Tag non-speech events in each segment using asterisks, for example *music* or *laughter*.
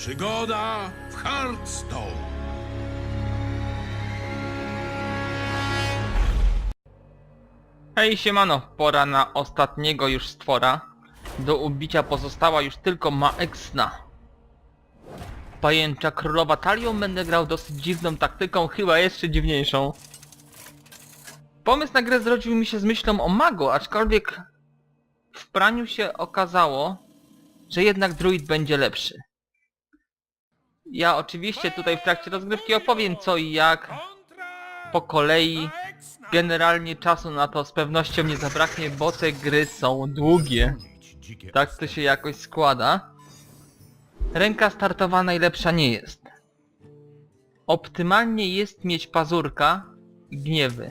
Przygoda w Hearthstone. Hej siemano, pora na ostatniego już stwora. Do ubicia pozostała już tylko Maexna. Pajęcza królowa talią będę grał dosyć dziwną taktyką, chyba jeszcze dziwniejszą. Pomysł na grę zrodził mi się z myślą o magu, aczkolwiek w praniu się okazało, że jednak druid będzie lepszy. Ja oczywiście tutaj w trakcie rozgrywki opowiem co i jak, po kolei. Generalnie czasu na to z pewnością nie zabraknie, bo te gry są długie. Tak to się jakoś składa. Ręka startowa najlepsza nie jest. Optymalnie jest mieć pazurka i gniewy.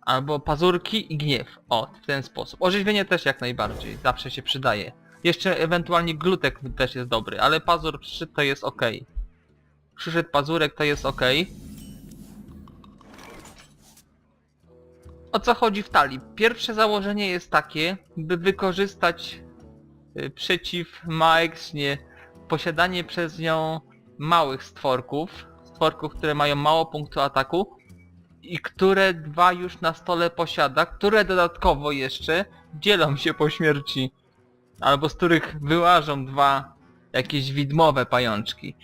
Albo pazurki i gniew. O, w ten sposób. Orzeźwienie też jak najbardziej. Zawsze się przydaje. Jeszcze ewentualnie glutek też jest dobry, ale pazur przyszedł to jest ok. Przyszedł pazurek to jest ok. O co chodzi w talii? Pierwsze założenie jest takie, by wykorzystać y, przeciw Maexnie posiadanie przez nią małych stworków, stworków, które mają mało punktu ataku i które dwa już na stole posiada, które dodatkowo jeszcze dzielą się po śmierci, albo z których wyłażą dwa jakieś widmowe pajączki.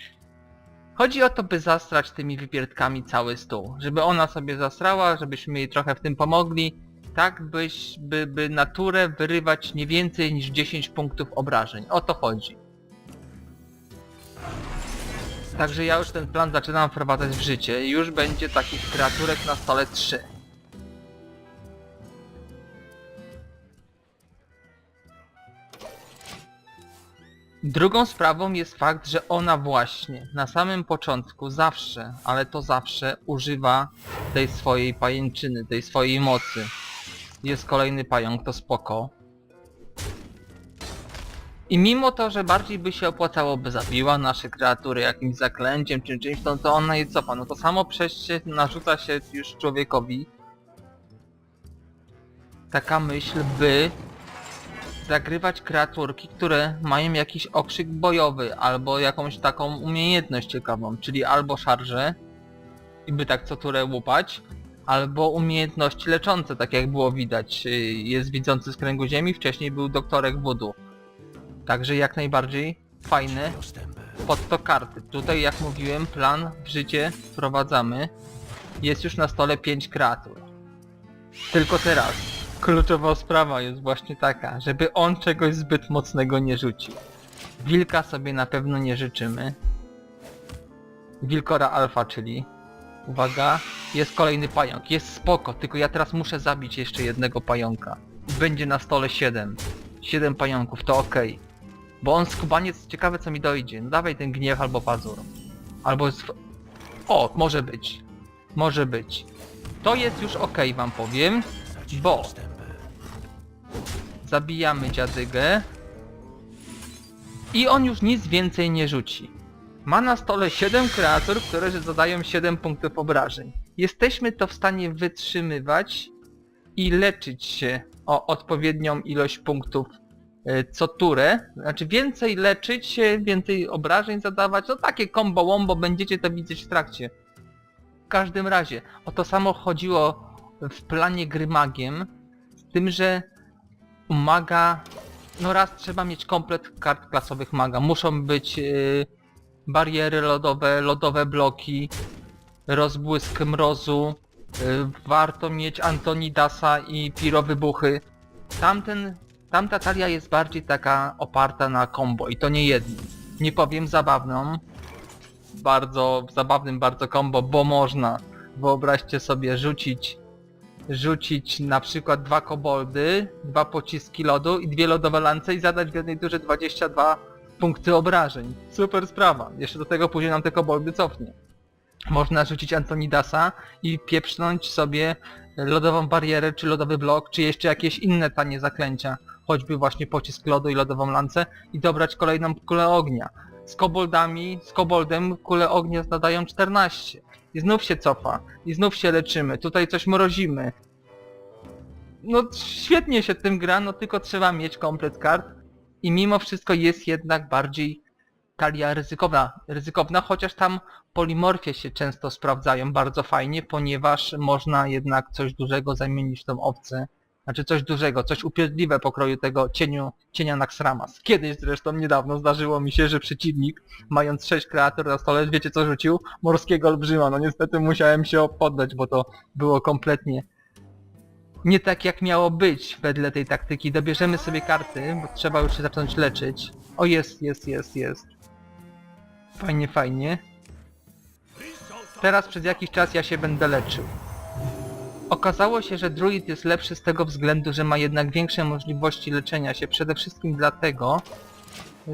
Chodzi o to, by zastrać tymi wypiertkami cały stół. Żeby ona sobie zastrała, żebyśmy jej trochę w tym pomogli. Tak, byś, by, by naturę wyrywać nie więcej niż 10 punktów obrażeń. O to chodzi. Także ja już ten plan zaczynam wprowadzać w życie. Już będzie takich kreaturek na stole 3. Drugą sprawą jest fakt, że ona właśnie na samym początku zawsze, ale to zawsze używa tej swojej pajęczyny, tej swojej mocy. Jest kolejny pająk, to spoko. I mimo to, że bardziej by się opłacało, by zabiła nasze kreatury jakimś zaklęciem czy czymś, no to ona je cofa. No to samo przejście narzuca się już człowiekowi. Taka myśl, by zagrywać kreaturki, które mają jakiś okrzyk bojowy, albo jakąś taką umiejętność ciekawą, czyli albo szarże i by tak co turę łupać, albo umiejętności leczące, tak jak było widać. y, Jest widzący z kręgu ziemi, wcześniej był doktorek voodoo. Także jak najbardziej fajne pod to karty. Tutaj jak mówiłem, plan w życie wprowadzamy. Jest już na stole 5 kreatur. Tylko teraz kluczowa sprawa jest właśnie taka, żeby on czegoś zbyt mocnego nie rzucił. Wilka sobie na pewno nie życzymy. Wilkora alfa, czyli... Uwaga, jest kolejny pająk. Jest spoko, tylko ja teraz muszę zabić jeszcze jednego pająka. Będzie na stole 7. 7 pająków, to okej. Bo on skubaniec, ciekawe co mi dojdzie. No dawaj ten gniew albo pazur. Albo... Sw... O, może być. Może być. To jest już okej wam powiem, bo zabijamy dziadygę i on już nic więcej nie rzuci. Ma na stole 7 kreatur, które zadają 7 punktów obrażeń. Jesteśmy to w stanie wytrzymywać i leczyć się o odpowiednią ilość punktów e, co turę. Znaczy więcej leczyć się, więcej obrażeń zadawać. No takie combo wombo będziecie to widzieć w trakcie. W każdym razie, o to samo chodziło w planie gry magiem, z tym, że maga, no raz trzeba mieć komplet kart klasowych maga. Muszą być yy, bariery lodowe, lodowe bloki, rozbłysk mrozu, yy, warto mieć Antonidasa i pirowybuchy. Tamten, tamta talia jest bardziej taka oparta na combo i to nie jednym. Nie powiem zabawną, bardzo zabawnym bardzo combo, bo można. Wyobraźcie sobie rzucić rzucić na przykład dwa koboldy, dwa pociski lodu i dwie lodowe lance i zadać w jednej turze 22 punkty obrażeń. Super sprawa. Jeszcze do tego później nam te koboldy cofnie. Można rzucić Antonidasa i pieprznąć sobie lodową barierę, czy lodowy blok, czy jeszcze jakieś inne tanie zaklęcia. Choćby właśnie pocisk lodu i lodową lancę i dobrać kolejną kulę ognia. Z koboldami, z koboldem kule ognia zadają 14. I znów się cofa. I znów się leczymy. Tutaj coś mrozimy. No świetnie się tym gra, no tylko trzeba mieć komplet kart. I mimo wszystko jest jednak bardziej talia ryzykowna, ryzykowna, chociaż tam polimorfie się często sprawdzają bardzo fajnie, ponieważ można jednak coś dużego zamienić w tą owcę. Znaczy coś dużego, coś upierdliwe pokroju tego cieniu, cienia Naxramas. Kiedyś zresztą niedawno zdarzyło mi się, że przeciwnik, mając 6 kreatur na stole, wiecie co rzucił? Morskiego olbrzyma. No niestety musiałem się poddać, bo to było kompletnie nie tak jak miało być wedle tej taktyki. Dobierzemy sobie karty, bo trzeba już się zacząć leczyć. O jest, jest, jest, jest. Fajnie, fajnie. Teraz przez jakiś czas ja się będę leczył. Okazało się, że druid jest lepszy z tego względu, że ma jednak większe możliwości leczenia się. Przede wszystkim dlatego,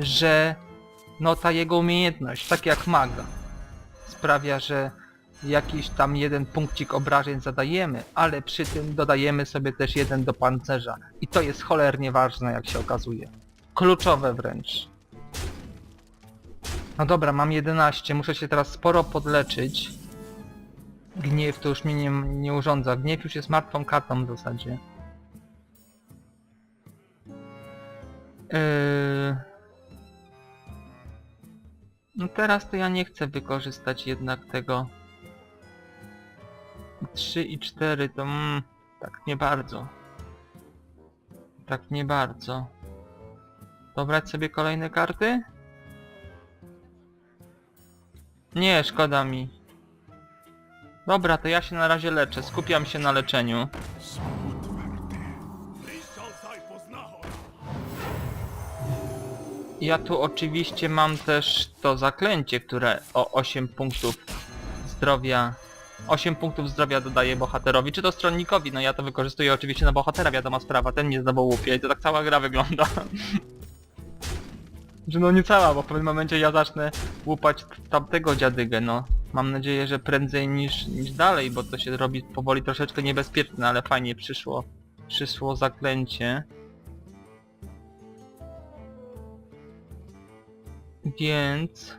że no ta jego umiejętność, tak jak maga, sprawia, że jakiś tam jeden punkcik obrażeń zadajemy, ale przy tym dodajemy sobie też jeden do pancerza. I to jest cholernie ważne, jak się okazuje. Kluczowe wręcz. No dobra, mam 11, muszę się teraz sporo podleczyć. Gniew to już mnie nie, nie urządza. Gniew już jest martwą kartą w zasadzie. Yy... No teraz to ja nie chcę wykorzystać jednak tego 3 i 4 to mm, tak nie bardzo. Tak nie bardzo. Dobrać sobie kolejne karty? Nie, szkoda mi. Dobra, to ja się na razie leczę. Skupiam się na leczeniu. Ja tu oczywiście mam też to zaklęcie, które o 8 punktów zdrowia 8 punktów zdrowia dodaję bohaterowi, czy to stronnikowi, no ja to wykorzystuję oczywiście na bohatera, wiadoma sprawa, ten mnie znowu łupie i to tak cała gra wygląda. *laughs* że no nie cała, bo w pewnym momencie ja zacznę łupać tamtego dziadygę, no. Mam nadzieję, że prędzej niż, niż dalej, bo to się robi powoli troszeczkę niebezpieczne, ale fajnie przyszło, przyszło zaklęcie. Więc...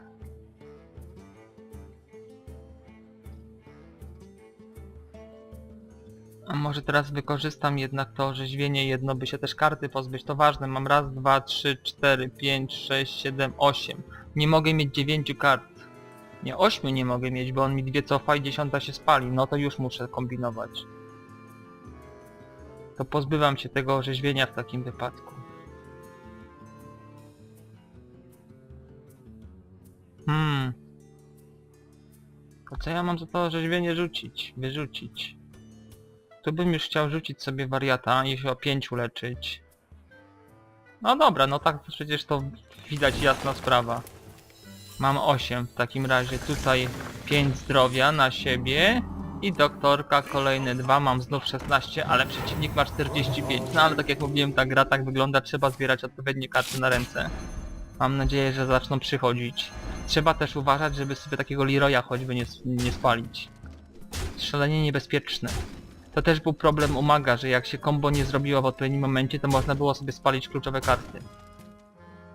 A może teraz wykorzystam jednak to orzeźwienie jedno, by się też karty pozbyć. To ważne, mam raz, dwa, trzy, cztery, pięć, sześć, siedem, osiem. Nie mogę mieć dziewięciu kart. Nie, ośmiu nie mogę mieć, bo on mi dwie cofa i dziesiąta się spali. No to już muszę kombinować. To pozbywam się tego orzeźwienia w takim wypadku. Hmm. To co ja mam za to orzeźwienie rzucić? Wyrzucić. Tu bym już chciał rzucić sobie wariata i się o 5 uleczyć. No dobra, no tak przecież to widać jasna sprawa. Mam 8 w takim razie. Tutaj 5 zdrowia na siebie. I doktorka kolejne 2, mam znów 16, ale przeciwnik ma 45. No ale tak jak mówiłem, ta gra tak wygląda, trzeba zbierać odpowiednie karty na ręce. Mam nadzieję, że zaczną przychodzić. Trzeba też uważać, żeby sobie takiego Leroya choćby nie, nie spalić. Szalenie niebezpieczne. To też był problem u maga, że jak się combo nie zrobiło w odpowiednim momencie, to można było sobie spalić kluczowe karty.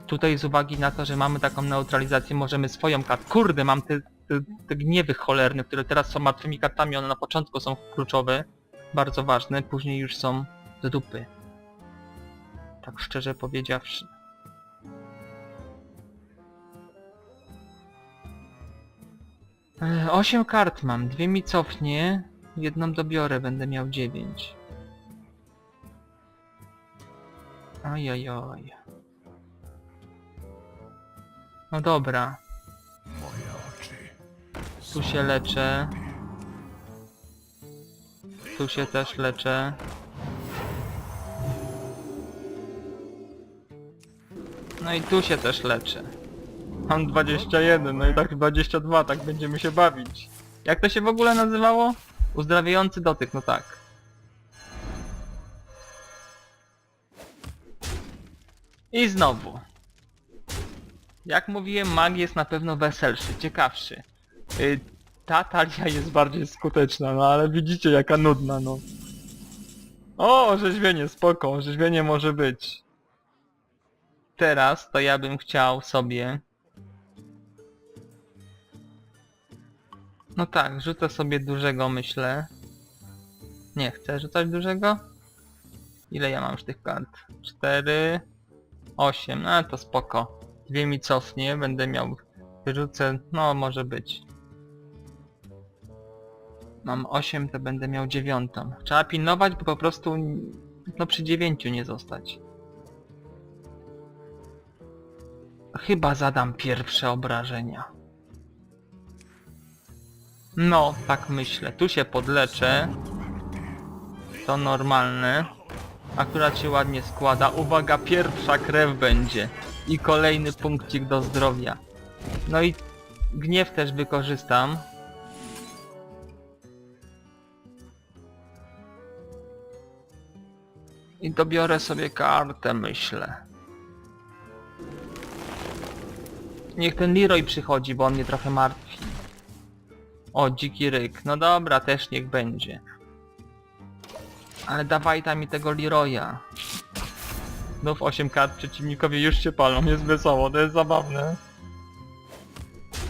Tutaj z uwagi na to, że mamy taką neutralizację, możemy swoją kartę... Kurde, mam te, te, te gniewy cholerne, które teraz są martwymi kartami, one na początku są kluczowe, bardzo ważne, później już są z dupy. Tak szczerze powiedziawszy. E, Osiem kart mam, dwie mi cofnie, jedną dobiorę, będę miał dziewięć. Ojojoj. No dobra. Tu się leczę. Tu się też leczę. No i tu się też leczę. Mam 21, no i tak 22, tak będziemy się bawić. Jak to się w ogóle nazywało? Uzdrawiający dotyk, no tak. I znowu. Jak mówiłem, mag jest na pewno weselszy, ciekawszy. Y, ta talia jest bardziej skuteczna, no ale widzicie jaka nudna, no. O, orzeźwienie, spoko, orzeźwienie może być. Teraz to ja bym chciał sobie... No tak, rzucę sobie dużego, myślę. Nie chcę rzucać dużego? Ile ja mam już tych kart? 4, 8, no to spoko. Dwie mi cofnie, będę miał... Wyrzucę... No, może być. Mam 8, to będę miał dziewiątą. Trzeba pilnować, by po prostu... No przy dziewięciu nie zostać. Chyba zadam pierwsze obrażenia. No, tak myślę. Tu się podleczę. To normalne. Akurat się ładnie składa. Uwaga, pierwsza krew będzie. I kolejny punkcik do zdrowia. No i gniew też wykorzystam. I dobiorę sobie kartę, myślę. Niech ten Leroy przychodzi, bo on mnie trochę martwi. O, dziki ryk. No dobra, też niech będzie. Ale dawaj tam mi tego Leroya. Znów 8 kart przeciwnikowie już się palą, jest wesoło, to jest zabawne.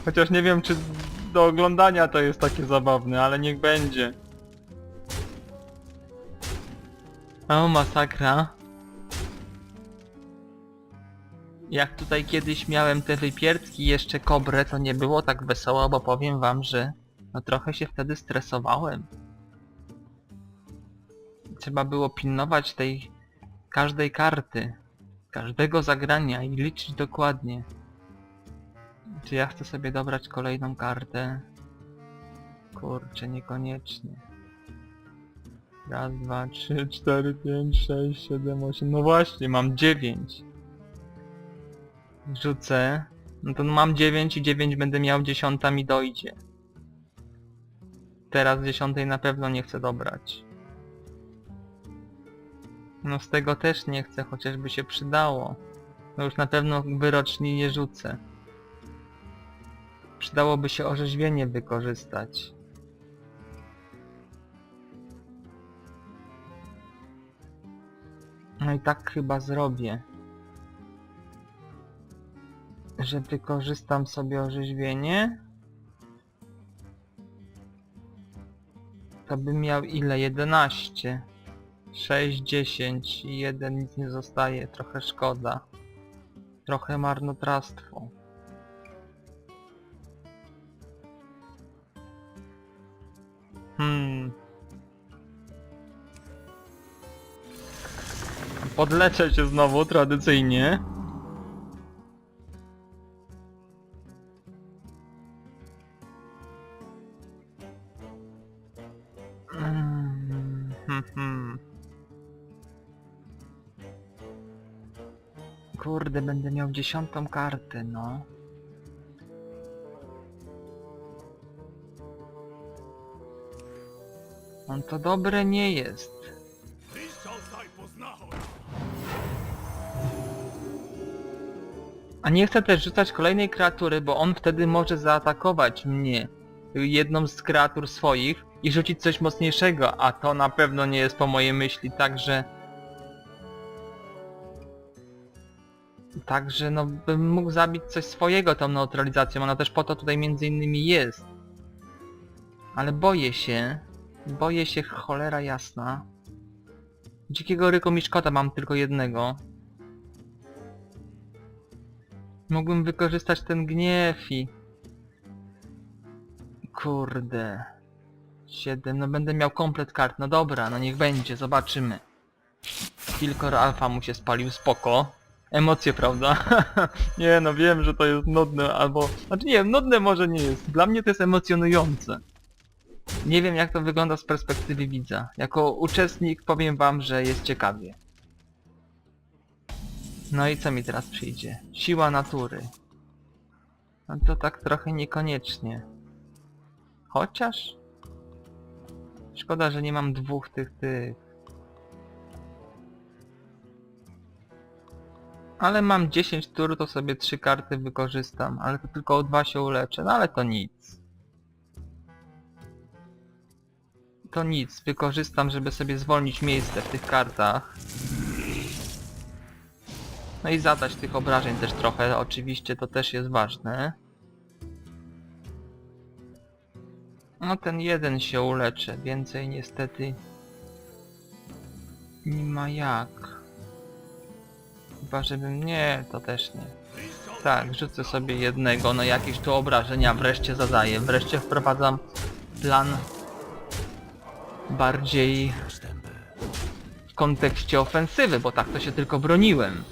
Chociaż nie wiem czy do oglądania to jest takie zabawne, ale niech będzie. O, masakra. Jak tutaj kiedyś miałem te wypierdki jeszcze kobrę, to nie było tak wesoło, bo powiem wam, że no trochę się wtedy stresowałem. Trzeba było pilnować tej każdej karty, każdego zagrania i liczyć dokładnie. Czy ja chcę sobie dobrać kolejną kartę? Kurczę, niekoniecznie. Raz, dwa, trzy, cztery, pięć, sześć, siedem, osiem. No właśnie, mam dziewięć. Rzucę. No to mam dziewięć i dziewięć będę miał, dziesiąta mi dojdzie. Teraz dziesiątej na pewno nie chcę dobrać. No z tego też nie chcę, chociażby się przydało. No już na pewno wyroczni nie rzucę. Przydałoby się orzeźwienie wykorzystać. No i tak chyba zrobię. Że wykorzystam sobie orzeźwienie. To bym miał ile? 11. 6, 10 i 1 nic nie zostaje. Trochę szkoda. Trochę marnotrawstwo. Hmm. Podleczę się znowu tradycyjnie. Dziesiątą kartę, no. On to dobre nie jest. A nie chcę też rzucać kolejnej kreatury, bo on wtedy może zaatakować mnie. Jedną z kreatur swoich i rzucić coś mocniejszego, a to na pewno nie jest po mojej myśli, także... Także no bym mógł zabić coś swojego tą neutralizacją, ona też po to tutaj między innymi jest. Ale boję się, boję się cholera jasna. Dzikiego ryku miszkota mam tylko jednego. Mógłbym wykorzystać ten gniew i... Kurde. 7, no będę miał komplet kart, no dobra, no niech będzie, zobaczymy. Kilkor alfa mu się spalił, spoko. Emocje, prawda? *laughs* nie no, wiem, że to jest nudne, albo... Znaczy nie nudne może nie jest. Dla mnie to jest emocjonujące. Nie wiem jak to wygląda z perspektywy widza. Jako uczestnik powiem wam, że jest ciekawie. No i co mi teraz przyjdzie? Siła natury. No to tak trochę niekoniecznie. Chociaż... Szkoda, że nie mam dwóch tych tych. Ale mam 10 tur, to sobie trzy karty wykorzystam, ale to tylko o dwa się uleczę, no ale to nic. To nic, wykorzystam, żeby sobie zwolnić miejsce w tych kartach. No i zadać tych obrażeń też trochę, oczywiście to też jest ważne. No ten jeden się uleczy, więcej niestety nie ma jak. Chyba żebym... nie, to też nie. Tak, rzucę sobie jednego, no jakieś tu obrażenia wreszcie zadaję. Wreszcie wprowadzam plan bardziej w kontekście ofensywy, bo tak to się tylko broniłem.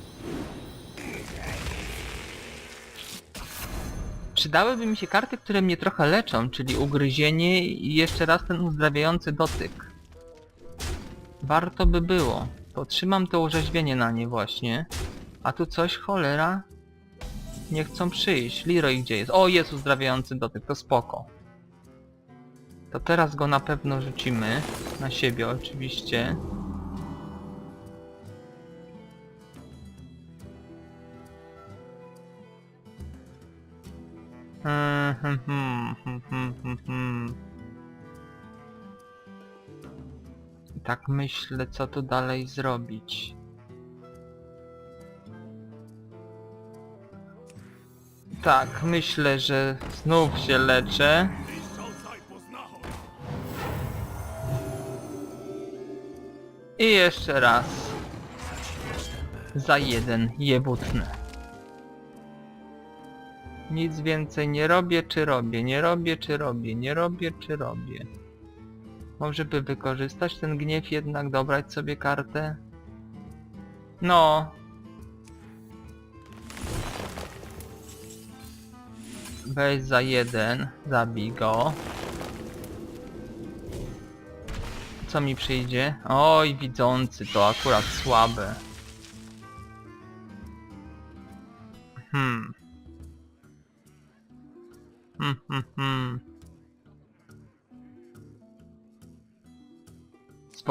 Przydałyby mi się karty, które mnie trochę leczą, czyli ugryzienie i jeszcze raz ten uzdrawiający dotyk. Warto by było. To trzymam to orzeźwienie na nie właśnie. A tu coś, cholera? Nie chcą przyjść. Leroy gdzie jest? O, jest uzdrawiający dotyk, to spoko. To teraz go na pewno rzucimy. Na siebie oczywiście. Hmm, hmm, hmm, hmm, hmm, hmm, Tak myślę, co tu dalej zrobić. Tak, myślę, że znów się leczę. I jeszcze raz. Za jeden jebutny. Nic więcej nie robię, czy robię, nie robię, czy robię, nie robię, czy robię. Może by wykorzystać ten gniew jednak, dobrać sobie kartę? No. Weź za jeden, zabij go. Co mi przyjdzie? Oj, widzący, to akurat słabe. Hmm. Hmm, hmm,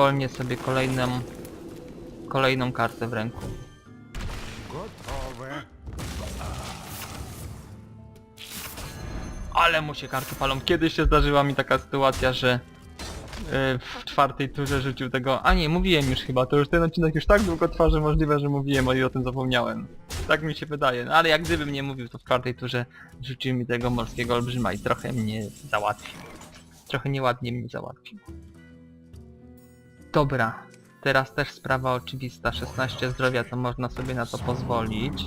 Zwolnię sobie kolejną... Kolejną kartę w ręku. Gotowe. Ale mu się karty palą. Kiedyś się zdarzyła mi taka sytuacja, że yy, w czwartej turze rzucił tego... A nie, mówiłem już chyba, to już ten odcinek już tak długo trwa, że możliwe, że mówiłem, ale o tym zapomniałem. Tak mi się wydaje, no ale jak gdybym nie mówił, to w czwartej turze rzucił mi tego morskiego olbrzyma i trochę mnie załatwił. Trochę nieładnie mnie załatwił. Dobra, teraz też sprawa oczywista, 16 zdrowia to można sobie na to pozwolić.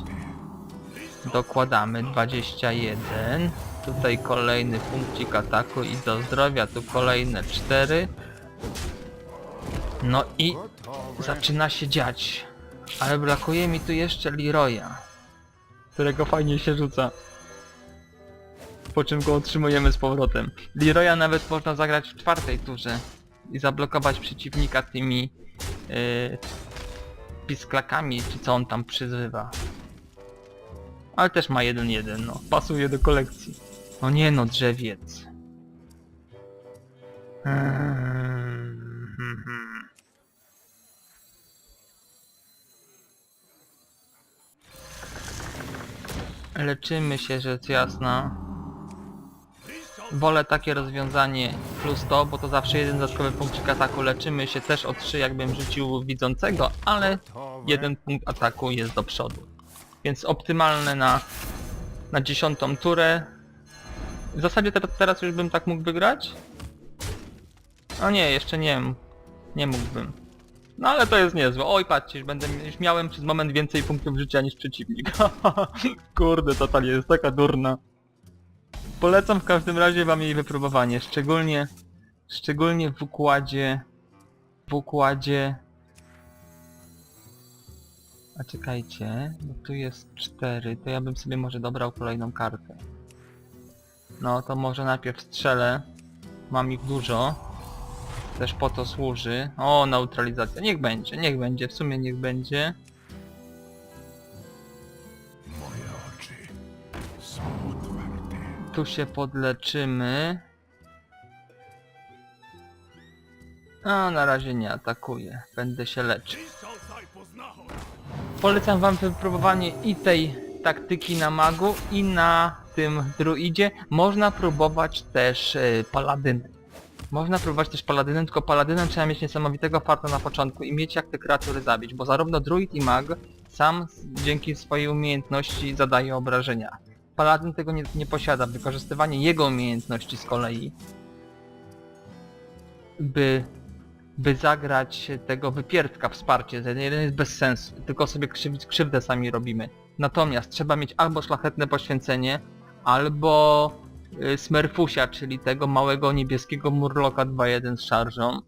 Dokładamy 21. Tutaj kolejny punkcik ataku i do zdrowia tu kolejne 4. No i zaczyna się dziać. Ale brakuje mi tu jeszcze Leroya. Którego fajnie się rzuca. Po czym go otrzymujemy z powrotem. Leroya nawet można zagrać w czwartej turze. I zablokować przeciwnika tymi... Yy, pisklakami, czy co on tam przyzywa. Ale też ma 1-1, no. Pasuje do kolekcji. No nie no, drzewiec. Hmm. *laughs* Leczymy się, rzecz jasna. Wolę takie rozwiązanie plus to, bo to zawsze jeden dodatkowy punkcik ataku. Leczymy się też o 3, jakbym rzucił widzącego, ale jeden punkt ataku jest do przodu. Więc optymalne na, na dziesiątą turę. W zasadzie te, teraz już bym tak mógł wygrać? O nie, jeszcze nie. Nie mógłbym. No ale to jest niezłe. Oj, patrzcie, już będę już miałem przez moment więcej punktów życia niż przeciwnik. *laughs* Kurde, ta talia jest taka durna. Polecam w każdym razie wam jej wypróbowanie, szczególnie szczególnie w układzie w układzie a czekajcie, bo tu jest 4, to ja bym sobie może dobrał kolejną kartę. No to może najpierw strzelę. Mam ich dużo. Też po to służy. O, neutralizacja. Niech będzie, niech będzie, w sumie niech będzie. Tu się podleczymy. A na razie nie atakuję. Będę się leczył. Polecam wam wypróbowanie i tej taktyki na magu i na tym druidzie. Można próbować też yy. Można próbować też paladynem, tylko paladynem trzeba mieć niesamowitego farta na początku i mieć jak te kreatury zabić, bo zarówno druid i mag sam dzięki swojej umiejętności zadaje obrażenia. Paladyn tego nie, nie posiada. Wykorzystywanie jego umiejętności z kolei, by, by zagrać tego wypierdka wsparcie, ten jeden jest bez sensu. Tylko sobie krzyw, krzywdę sami robimy. Natomiast trzeba mieć albo szlachetne poświęcenie, albo y, Smurfusia, czyli tego małego niebieskiego murloka 2-1 z szarżą.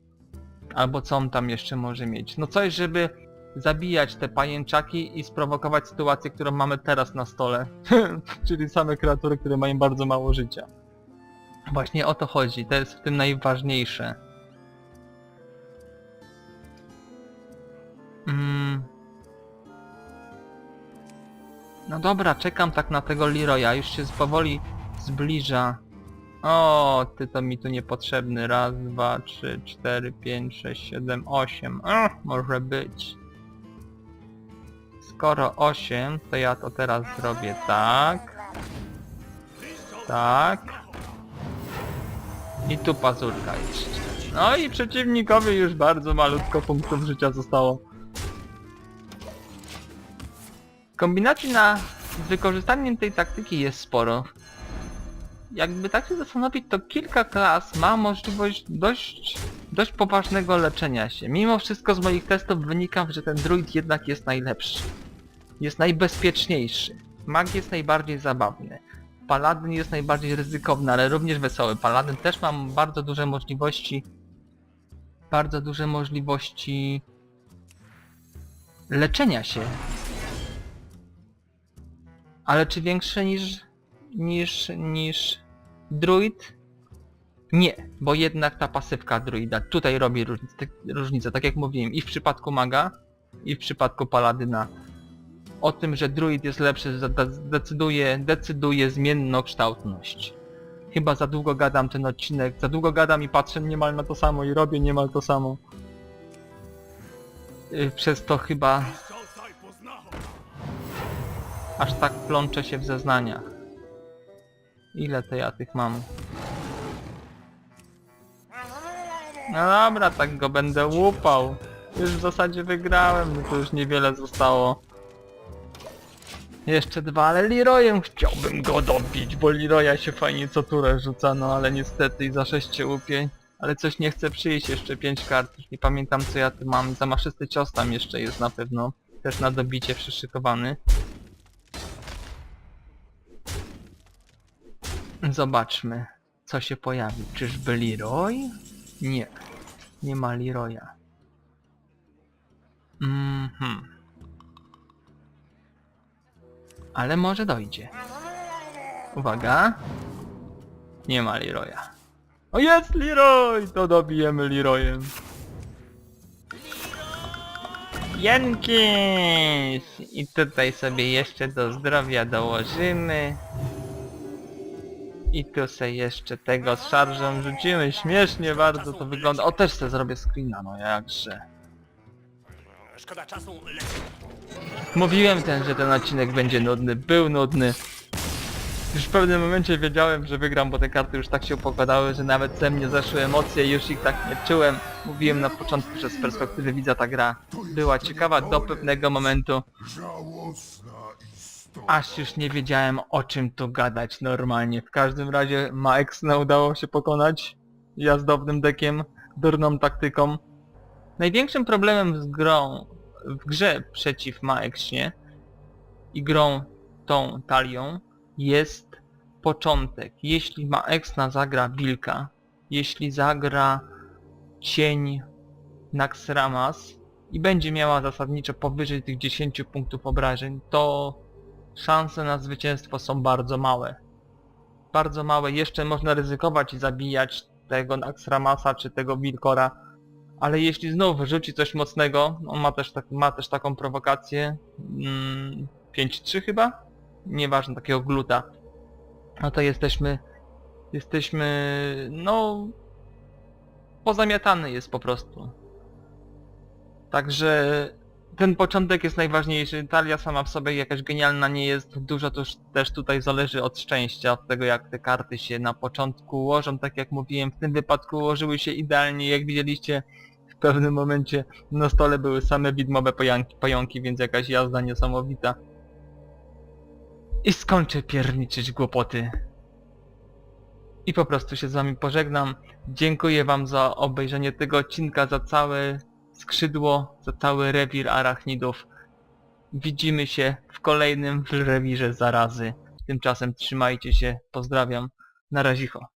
Albo co on tam jeszcze może mieć? No coś, żeby zabijać te pajęczaki i sprowokować sytuację, którą mamy teraz na stole. *laughs* czyli same kreatury, które mają bardzo mało życia. Właśnie o to chodzi, to jest w tym najważniejsze. Mm. No dobra, czekam tak na tego Leroya, już się powoli zbliża. O, ty to mi tu niepotrzebny. Raz, dwa, trzy, cztery, pięć, sześć, siedem, osiem. O, może być. Skoro 8, to ja to teraz zrobię tak. Tak. I tu pazurka jeszcze. No i przeciwnikowi już bardzo malutko punktów życia zostało. Kombinacji na z wykorzystaniem tej taktyki jest sporo. Jakby tak się zastanowić, to kilka klas ma możliwość dość, dość poważnego leczenia się. Mimo wszystko z moich testów wynika, że ten druid jednak jest najlepszy. Jest najbezpieczniejszy. Mag jest najbardziej zabawny. Paladyn jest najbardziej ryzykowny, ale również wesoły. Paladyn też ma bardzo duże możliwości bardzo duże możliwości leczenia się. Ale czy większe niż niż niż druid? Nie, bo jednak ta pasywka druida tutaj robi różnicę, różnicę, tak jak mówiłem, i w przypadku maga, i w przypadku paladyna. O tym, że druid jest lepszy, decyduje, decyduje zmiennokształtność. Chyba za długo gadam ten odcinek, za długo gadam i patrzę niemal na to samo i robię niemal to samo. Yy, Przez to chyba aż tak plączę się w zeznaniach. Ile to ja tych mam? No dobra, tak go będę łupał. Już w zasadzie wygrałem, no to już niewiele zostało. Jeszcze dwa, ale Leroyem chciałbym go dobić, bo Leroya się fajnie co turę rzuca, no ale niestety i za 6 się łupie. Ale coś nie chce przyjść, jeszcze 5 kart, już nie pamiętam co ja tu mam. Zamaszysty cios tam jeszcze jest na pewno. Też na dobicie przyszykowany. Zobaczmy, co się pojawi. Czyżby Leroy? Nie. Nie ma Leroya. Mhm. Ale może dojdzie. Uwaga. Nie ma Leroya. O jest Leroy! To dobijemy Leroyem. Jenkins! I tutaj sobie jeszcze do zdrowia dołożymy. I tu sobie jeszcze tego z szarżą rzucimy. Śmiesznie bardzo to wygląda. O, też sobie zrobię screena, no jakże. Szkoda czasu, lecz Mówiłem ten, że ten odcinek będzie nudny. Był nudny. Już w pewnym momencie wiedziałem, że wygram, bo te karty już tak się układały, że nawet ze mnie zeszły emocje już ich tak nie czułem. Mówiłem na początku, że z perspektywy widza ta gra była ciekawa do pewnego momentu, aż już nie wiedziałem o czym tu gadać normalnie. W każdym razie Maexna udało się pokonać jazdownym dekiem, durną taktyką. Największym problemem z grą, w grze przeciw Maexnie i grą tą talią jest początek. Jeśli Maexna zagra Bilka, jeśli zagra cień Naxramas i będzie miała zasadniczo powyżej tych 10 punktów obrażeń, to szanse na zwycięstwo są bardzo małe. Bardzo małe, jeszcze można ryzykować i zabijać tego Naxramasa czy tego Wilkora, ale jeśli znów wyrzuci coś mocnego, on ma też, tak, ma też taką prowokację, mm, 5-3 chyba? Nieważne, takiego gluta. No to jesteśmy, jesteśmy, no, pozamiatany jest po prostu. Także ten początek jest najważniejszy. Talia sama w sobie jakaś genialna nie jest. Dużo to też tutaj zależy od szczęścia, od tego jak te karty się na początku ułożą. Tak jak mówiłem, w tym wypadku ułożyły się idealnie. Jak widzieliście, w pewnym momencie na stole były same widmowe pająki, pająki więc jakaś jazda niesamowita. I skończę pierniczyć głupoty. I po prostu się z wami pożegnam. Dziękuję wam za obejrzenie tego odcinka, za całe skrzydło, za cały rewir arachnidów. Widzimy się w kolejnym rewirze zarazy. Tymczasem trzymajcie się, pozdrawiam, na razicho.